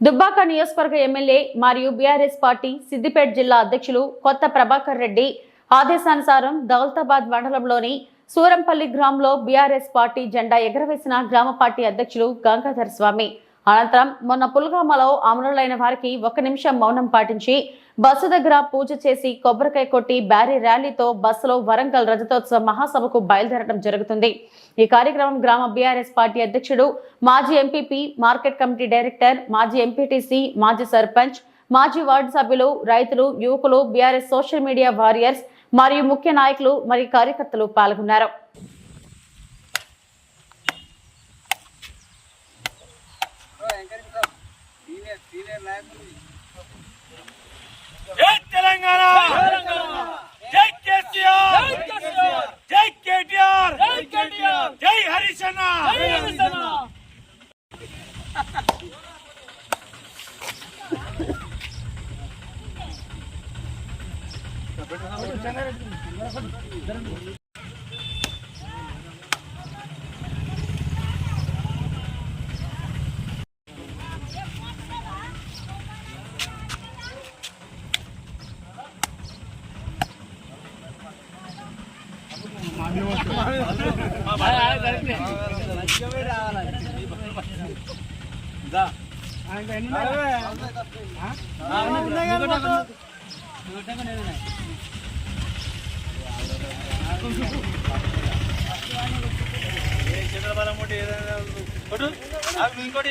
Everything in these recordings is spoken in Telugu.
దుబ్బాక నియోజకవర్గ ఎమ్మెల్యే మరియు బీఆర్ఎస్ పార్టీ సిద్దిపేట జిల్లా అధ్యక్షులు కొత్త ప్రభాకర్ రెడ్డి ఆదేశానుసారం దౌలతాబాద్ మండలంలోని సూరంపల్లి గ్రామంలో బీఆర్ఎస్ పార్టీ జెండా ఎగరవేసిన గ్రామ పార్టీ అధ్యక్షులు గంగాధర్ స్వామి. అనంతరం మొన్న పుల్గామలో అమరులైన వారికి ఒక నిమిషం మౌనం పాటించి బస్సు దగ్గర పూజ చేసి కొబ్బరికాయ కొట్టి బ్యారీ ర్యాలీతో బస్సులో వరంగల్ రజతోత్సవ మహాసభకు బయలుదేరడం జరుగుతుంది. ఈ కార్యక్రమం గ్రామ బీఆర్ఎస్ పార్టీ అధ్యక్షుడు మాజీ ఎంపీపీ మార్కెట్ కమిటీ డైరెక్టర్ మాజీ ఎంపీటీసీ మాజీ సర్పంచ్ మాజీ వార్డు సభ్యులు రైతులు యువకులు బీఆర్ఎస్ సోషల్ మీడియా వారియర్స్ మరియు ముఖ్య నాయకులు మరియు కార్యకర్తలు పాల్గొన్నారు. జై తెలంగాణ! జై కేసీఆర్! జై కేటీఆర్! జై హరీష్ అన్న చంద్రబాబు ఒకటి ఏదైనా ఇంకోటి ఇంకోటి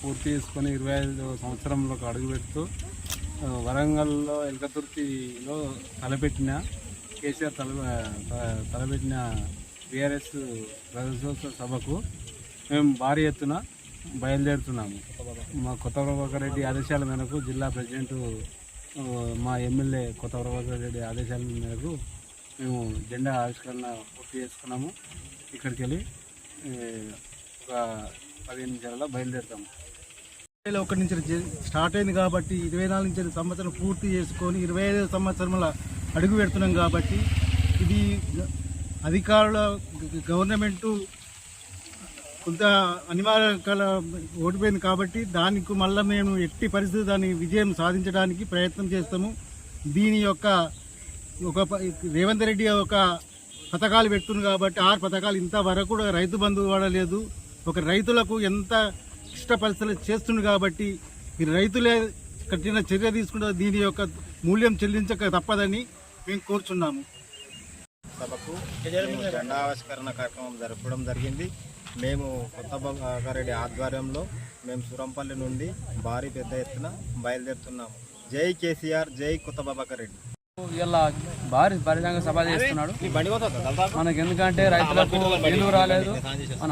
పూర్తి చేసుకొని ఇరవై ఐదు సంవత్సరంలోకి అడుగుపెడుతూ ఆ, వరంగల్లో ఎలకతుర్తిలో తలపెట్టిన కేసీఆర్ తల తలపెట్టిన బీఆర్ఎస్ ప్రజోత్సవ సభకు మేము భారీ ఎత్తున బయలుదేరుతున్నాము. మా కొత్త ప్రభాకర్ రెడ్డి ఆదేశాల మేరకు జిల్లా ప్రెసిడెంట్ మా ఎమ్మెల్యే కొత్త ప్రభాకర్ రెడ్డి ఆదేశాల మేరకు మేము జెండా ఆవిష్కరణ పూర్తి చేసుకున్నాము. ఇక్కడికి వెళ్ళి ఒక పదిహేను నిమిషాలలో బయలుదేరుతాము. ఇరవై ఒకటి నుంచి స్టార్ట్ అయింది కాబట్టి ఇరవై నాలుగు నుంచి సంవత్సరం పూర్తి చేసుకొని ఇరవై ఐదు సంవత్సరముల అడుగు పెడుతున్నాం కాబట్టి ఇది అధికారుల గవర్నమెంటు కొంత అనివార్యకాల ఓడిపోయింది కాబట్టి దానికి మళ్ళీ మేము ఎట్టి పరిస్థితి దాని విజయం సాధించడానికి ప్రయత్నం చేస్తాము. దీని యొక్క ఒక ప- రేవంత్ రెడ్డి ఒక పథకాలు పెడుతుంది కాబట్టి ఆరు పథకాలు ఇంతవరకు కూడా రైతు బంధువు వాడలేదు. ఒక రైతులకు ఎంత ఇష్ట పరిస్థితులు చేస్తుంది కాబట్టి ఈ రైతులే కఠిన చర్య తీసుకుంటే దీని యొక్క మూల్యం చెల్లించక తప్పదని మేము కోరుచున్నాము. సభకు మేము జెండా ఆవిష్కరణ కార్యక్రమం జరపడం జరిగింది. మేము కొత్త బంగారెడ్డి ఆధ్వర్యంలో మేము సురంపల్లి నుండి భారీ పెద్ద ఎత్తున బయలుదేరుతున్నాము. జై కేసీఆర్ జై కొత్త బాబాకర్ రెడ్డి ఇలా భారీ బహిరంగ సభ చేస్తున్నాడు. మనకి ఎందుకంటే రైతులకు నీళ్ళు రాలేదు. మన